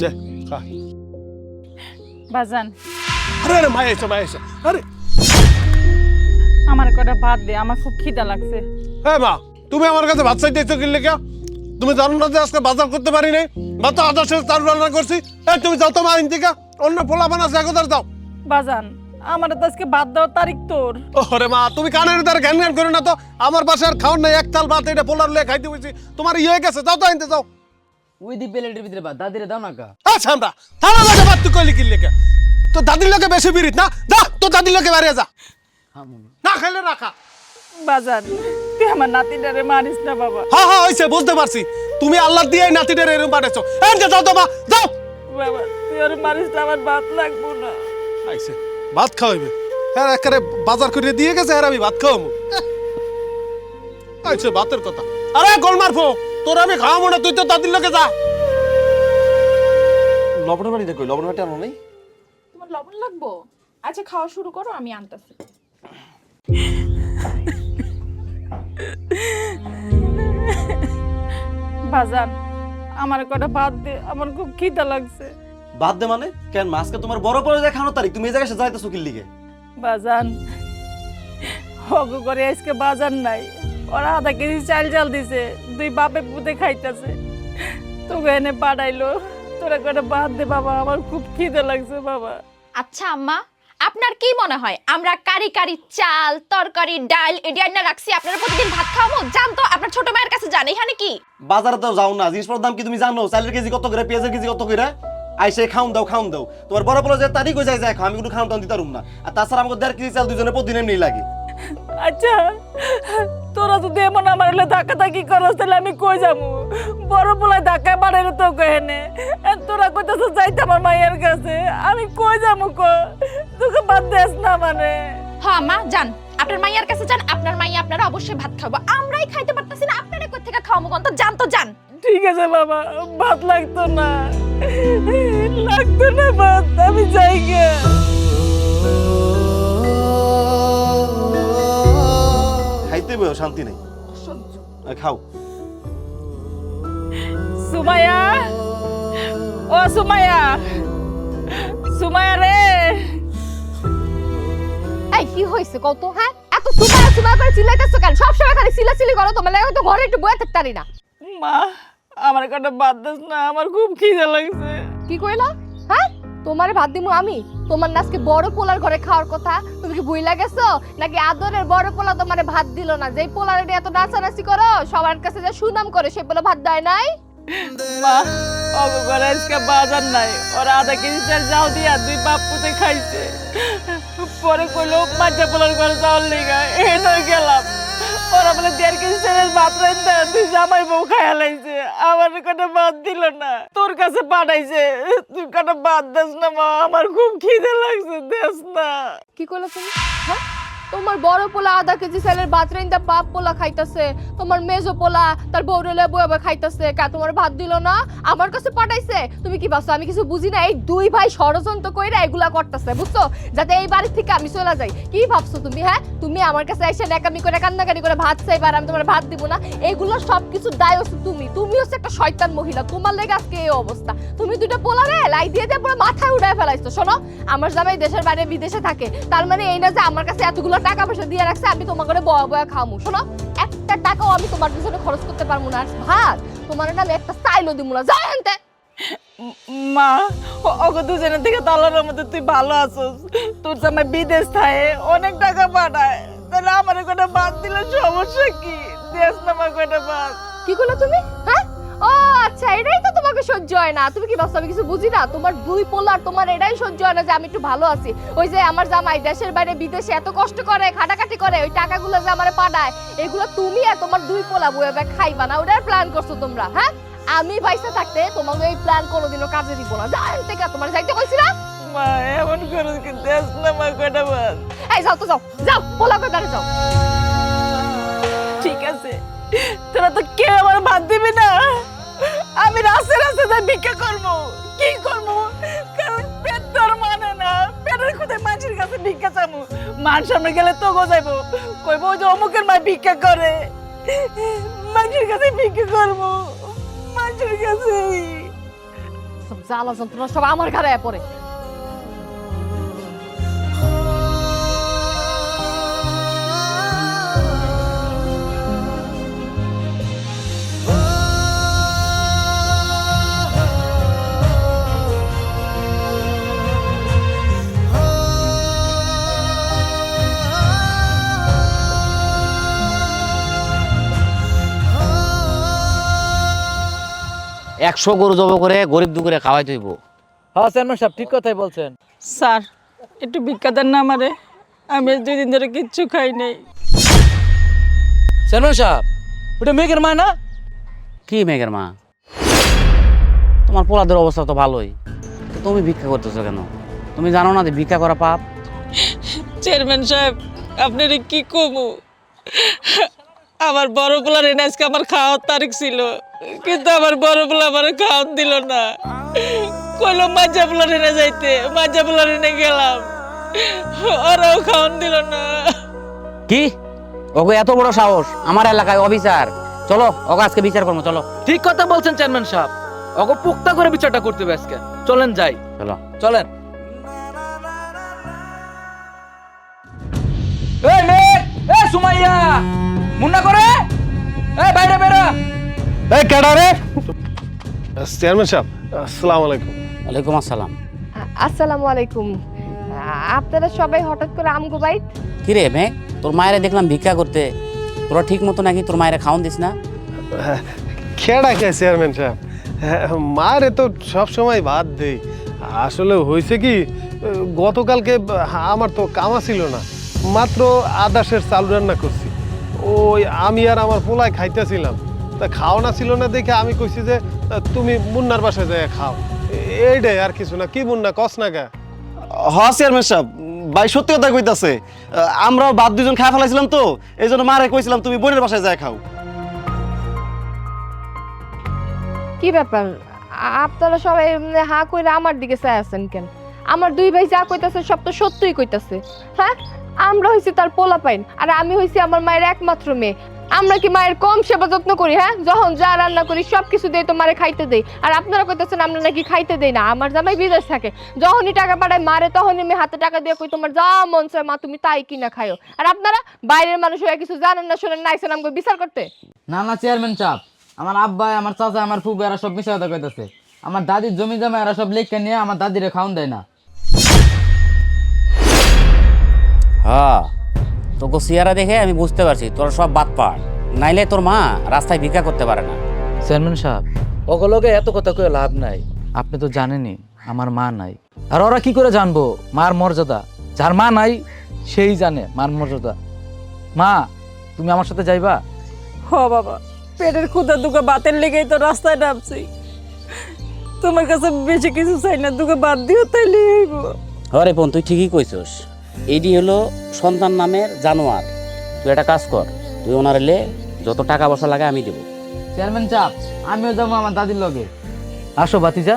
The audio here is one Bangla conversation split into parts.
দে খা। বাজান। আরে আরে এসো মায়া এসো। আরে। আমার কটা ভাত দে আমার খুব খিদা লাগছে। হ্যাঁ মা তুমি আমার কাছে ভাত চাইতেছো কি লেখা তুমি জানো না যে আজকে বাজার করতে পারি নাই? মাত্র আদা শেষ তার রান্না করছি। এই তুমি যাও তো মা আইন থেকে। অন্য পোলা বানাচ্ছে একদার যাও। বাজান আমার তো আজকে ভাত দেওয়ার তারিখ তোর। ওরে মা তুমি কানের দ্বারা জ্ঞান জ্ঞান করো না তো। আমার বাসায় আর খাওয়ার নাই এক ভাত এটা পোলার লে খাইতে হয়েছি তোমার ইয়ে গেছে যাও তো আনতে যাও। ওই দি প্লেটের ভিতরে ভাত দাদিরে দাও না কা। আচ্ছা আমরা থানা লাগে ভাত তুই কইলি কি লেখা তো দাদির লোকে বেশি বিরিত না? যা তো দাদির লোকে বাড়িয়ে যা। না। না খাইলে রাখা। বাজান তুই আমার নাতিটারে মারিস না বাবা। হ্যাঁ হ্যাঁ হয়েছে বুঝতে পারছি। তুমি আল্লাহ দিয়ে নাতিটার এরকম পাঠাচ্ছো এই যে যাও তো মা যাও। বাবা তুই আর মারিস না আমার ভাত লাগবো না। আইছে ভাত খাওয়াইবে। হ্যাঁ একেবারে বাজার করে দিয়ে গেছে আর আমি ভাত খাওয়াবো আইছে ভাতের কথা। আরে গোলমার ফো তোর আমি খাওয়াবো না তুই তো দাদির লোকে যা। লবণের বাড়িটা কই? লবণের বাড়িটা আনো নাই? তোমার লবণ লাগবো? আচ্ছা খাওয়া শুরু করো আমি আনতাছি। বাজান আমার কটা ভাত দে আমার খুব খিদা লাগছে। বাদ দে মানে? কেন মাছকে তোমার বড় পরে যায় খানো তারিখ তুমি এই জায়গায় যাইতেছো লিগে বাজান হগু করে আজকে বাজার নাই। ওরা আধা কেজি চাল চাল দিছে দুই বাপে পুঁতে খাইতেছে। তোকে এনে পাঠাইলো তোরা কটা ভাত দে বাবা আমার খুব খিদে লাগছে বাবা। আচ্ছা আম্মা আপনার কি মনে হয়? আমরা কারি কারি চাল তরকারি ডাল এডিয়া না রাখছি আপনারা প্রতিদিন ভাত খাওয়াবো? জানতো আপনার ছোট ভাইয়ের কাছে জান এখানে কি? বাজারে তো যাও না জিনিসপত্রের দাম কি তুমি জানো? চালের কেজি কত করে পেঁয়াজের কেজি কত করে? আইসে খাউন দাও খাউন দাও। তোমার বড় বড় যে তারিখ হয়ে যায় যায় খাও আমি কোনো খাওয়ান দাম দিতাম না। আর তাছাড়া আমাকে দেড় কেজি চাল দুজনে প্রতিদিন এমনি লাগে। আচ্ছা তোরা যদি এমন আমার হলে ধাক্কা ধাক্কি করস তাহলে আমি কই যাব? বড় পোলায় ধাক্কা মারে তো কহেনে তোরা কইতেছ যাইতে আমার মায়ের কাছে। আমি কই যাব ক? তোকে বাদ দেস না মানে। হ্যাঁ মা যান। আপনার মাইয়ার কাছে যান। আপনার মাইয়া আপনারা অবশ্যই ভাত খাব। আমরাই খাইতে পারতাছি না। আপনারা কই থেকে খাওয়াবো কোন তো? জান তো জান ঠিক আছে বাবা। ভাত লাগতো না। লাগতো না ভাত। আমি যাই গে। খাইতে বই শান্তি নেই। খাও। সুমাইয়া! ও সুমাইয়া! সুমাইয়া রে! এই কি হয়েছে কত হ্যাঁ এত সুমায়া সুপার করে চিল্লাইতেছো কেন? সবসময় খালি চিল্লাচিল্লি করো তোমার লাগে তো ঘরে একটু বয়ে থাকতে পারি না। মা আমার কটা বাদ দিস না আমার খুব খিদে লাগছে। কি কইলা? তোমারে ভাত দিমু আমি? তোমার নাচকে বড় পোলার ঘরে খাওয়ার কথা? তুমি কি ভুইলা গেছো? নাকি আদরের বড় পোলা তোমারে ভাত দিল না? যেই পোলার এত নাচানাচি করো, সবার কাছে যে সুনাম করে, সে পোলা ভাত দেয় নাই? নাই। কেজি দিয়া দুই খাইছে। পরে কইলো মাঝে পোলার ঘরে যাওয়ার লিগা এই গেলাম। ওরা বলে দেড় কেজি চালের ভাত রাইতে তুই জামাই বউ খায়া লাইছে। আমার কটা বাদ দিল না তোর কাছে পাঠাইছে। তুই কটা বাদ দেস না মা আমার খুব খিদে লাগছে দেস না। কি কইলা তুমি? হ্যাঁ? তোমার বড় পোলা আধা কেজি চালের ভাত রাইন্দা বাপ পোলা খাইতাছে, তোমার মেজো পোলা তার বউরেলে বয়ে খাইতাছে। কা, তোমার ভাত দিল না? আমার কাছে পাঠাইছে। তুমি কি ভাবছ, আমি কিছু বুঝি না? এই দুই ভাই ষড়যন্ত্র কইরা এগুলা করতেছে, বুঝছ? যাতে এই বাড়ি থেকে আমি চলে যাই। কি ভাবছ তুমি হ্যাঁ? তুমি আমার কাছে এসে নাকামি করে কান্নাকানি করে ভাত চাইবার, আমি তোমার ভাত দিব না? এগুলো সব কিছু দায় হচ্ছে তুমি। তুমি হচ্ছে একটা শয়তান মহিলা, তোমার লেগে আজকে এই অবস্থা। তুমি দুটো পোলা রে লাই দিয়ে দিয়ে পুরো মাথায় উড়ায় ফেলাইছো, শোনো? আমার জামাই দেশের বাইরে বিদেশে থাকে। তার মানে এই না যে আমার কাছে এতগুলো টাকা পয়সা দিয়ে রাখছে আমি তোমার করে বয়া বয়া খামু শোনো একটা টাকাও আমি তোমার পিছনে খরচ করতে পারব না। আর ভাত তোমার না আমি একটা চাইলো দিব না। যাই আনতে মা অগো দুজনের থেকে তালার মধ্যে তুই ভালো আছিস। তোর জামাই বিদেশ থাকে অনেক টাকা পাঠায়। তাহলে আমার কোনো বাদ দিলে সমস্যা কি? দেশ না আমার কোনো বাদ কি করল তুমি? হ্যাঁ? আচ্ছা এটাই তো তোমাকে সহ্য হয় না। তুমি কি ভাবছ আমি কিছু বুঝি না? তোমার দুই পোলার তোমার এটাই সহ্য হয় না যে আমি একটু ভালো আছি। ওই যে আমার জামাই দেশের বাইরে বিদেশে এত কষ্ট করে খাটাখাটি করে ওই টাকাগুলো যে আমার পাঠায় এগুলো তুমি আর তোমার দুই পোলা বয়ে ব্যাগ খাইবা না। ওটার প্ল্যান করছ তোমরা হ্যাঁ? আমি বাইসে থাকতে তোমাকে এই প্ল্যান কোনোদিনও কাজে দিব না। যাই থেকে তোমার যাইতে কইছি না মা এমন করে কি দেশ না আমার কোনো বাদ? এই যাও তো যাও যাও পোলা করে যাও। ঠিক আছে। রাস্তায় ভিক্ষা করব। কি করব? কারণ পেট তো মানে না। পেটের কোথায় মানুষের কাছে ভিক্ষা চামু মান সামনে গেলে তো গো যাইবো। কইবো যে অমুকের মা ভিক্ষা করে। মানুষের কাছে ভিক্ষা করব। মানুষের কাছে। জ্বালা যন্ত্রণা সব আমার ঘরে পড়ে। একশো গরু জব করে গরিব দুপুরে খাওয়াই তৈব হ্যাঁ চেয়ারম্যান সাহেব ঠিক কথাই বলছেন। স্যার একটু ভিক্ষা দেন না আমারে। আমি দুই দিন ধরে কিচ্ছু খাই নাই। চেয়ারম্যান সাহেব ওটা মেঘের মা না? কি মেঘের মা? তোমার পোলাদের অবস্থা তো ভালোই। তুমি ভিক্ষা করতেছো কেন? তুমি জানো না যে ভিক্ষা করা পাপ? চেয়ারম্যান সাহেব আপনার কি কমু? আমার বড় পোলার এনে আজকে আমার খাওয়ার তারিখ ছিল। কিন্তু আমার বড় পোলা আমার খাওয়ার দিল না। কইলো মাজা পোলার এনে যাইতে মাজা পোলার এনে গেলাম। ওরাও খাওয়ান দিল না। কি? ওগো এত বড় সাহস। আমার এলাকায় অবিচার চলো ওকে আজকে বিচার করব চলো। ঠিক কথা বলছেন চেয়ারম্যান সাহেব। ওকে পুক্তা করে বিচারটা করতে হবে আজকে। চলেন যাই। চলো। চলেন। এই এই সুমাইয়া! মুন্না করে? এই বাইরে বেরো এই কেডা রে? চেয়ারম্যান সাহেব আসসালামু আলাইকুম। ওয়ালাইকুম আসসালাম। আসসালামু আলাইকুম। আপনারা সবাই হঠাৎ করে আমগো বাইত কি রে মেঘ তোর মায়েরা দেখলাম ভিক্ষা করতে। তোরা ঠিক মতো নাকি তোর মায়েরা খাওয়ান দিস না? খেড়া কে চেয়ারম্যান সাহেব? মারে তো সব সময় ভাত দেই। আসলে হয়েছে কি গতকালকে আমার তো কামা ছিল না। মাত্র আদাসের চাল রান্না করছি। ওই আমি আর আমার পোলায় খাইতেছিলাম। তা খাওয়ানা ছিল না দেখে আমি কইছি যে তুমি মুন্নার বাসায় যাই খাও। এইটাই আর কিছু না। কি মুন্না কস না গা হ চেয়ারম্যান সাহেব ভাই সত্যি কথা কইতাছে। আমরা বাদ দুজন খাই ফেলাইছিলাম তো এই জন্য মারে কইছিলাম তুমি বোনের বাসায় যায় খাও। কি ব্যাপার? আপনারা সবাই হা কইরা আমার দিকে চাই আছেন কেন? আমার দুই ভাই যা কইতাছে সব তো সত্যই কইতাছে হ্যাঁ? আমরা হইছি তার পোলা পাইন আর আমি হইছি আমার মায়ের একমাত্র মেয়ে। আমরা কি মায়ের কম সেবা যত্ন করি হ্যাঁ? যখন যা রান্না করি সব কিছু দেই তো মারে খাইতে দেই। আর আপনারা কইতাছেন আমরা নাকি খাইতে দেই না, আমার জামাই বিদেশ থাকে। যখনই টাকা পাঠায় মারে, তখনই আমি হাতে টাকা দিয়ে কই, তোমার যা মন চায় মা, তুমি তাই কিনা খাইও। আর আপনারা বাইরের মানুষ হয়ে কিছু জানেন না, শোনেন না আইসেন আমাকে বিচার করতে? না না চেয়ারম্যান সাহেব, আমার আব্বা আমার চাচা, আমার ফুবু এরা সব মিশা কথা কইতাছে। আমার দাদির জমি জমা এরা সব লেখকে নিয়ে আমার দাদিরে খাওন দেয় না। হ্যাঁ। তোকে সিয়ারা দেখে আমি বুঝতে পারছি তোরা সব বাদ পার নাইলে তোর মা রাস্তায় ভিক্ষা করতে পারে না। চেয়ারম্যান সাহেব ওগুলোকে এত কথা কয়ে লাভ নাই। আপনি তো জানেনই আমার মা নাই। আর ওরা কি করে জানব? মার মর্যাদা। যার মা নাই সেই জানে মার মর্যাদা। মা তুমি আমার সাথে যাইবা? হ বাবা পেটের ক্ষুদা দুকে বাতের লেগেই তো রাস্তায় নামছি। তোমার কাছে বেশি কিছু চাই না দুকে বাদ দিও তাইলে হরে বোন তুই ঠিকই কইছস। এইটি হলো সন্তান নামের জানোয়ার। তুই একটা কাজ কর, তুই ওনার এলে যত টাকা পয়সা লাগে আমি দেবো। চেয়ারম্যান চাপ, আমিও যাব আমার দাদির লগে। আসো বাতিজা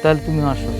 তাহলে তুমিও আসো।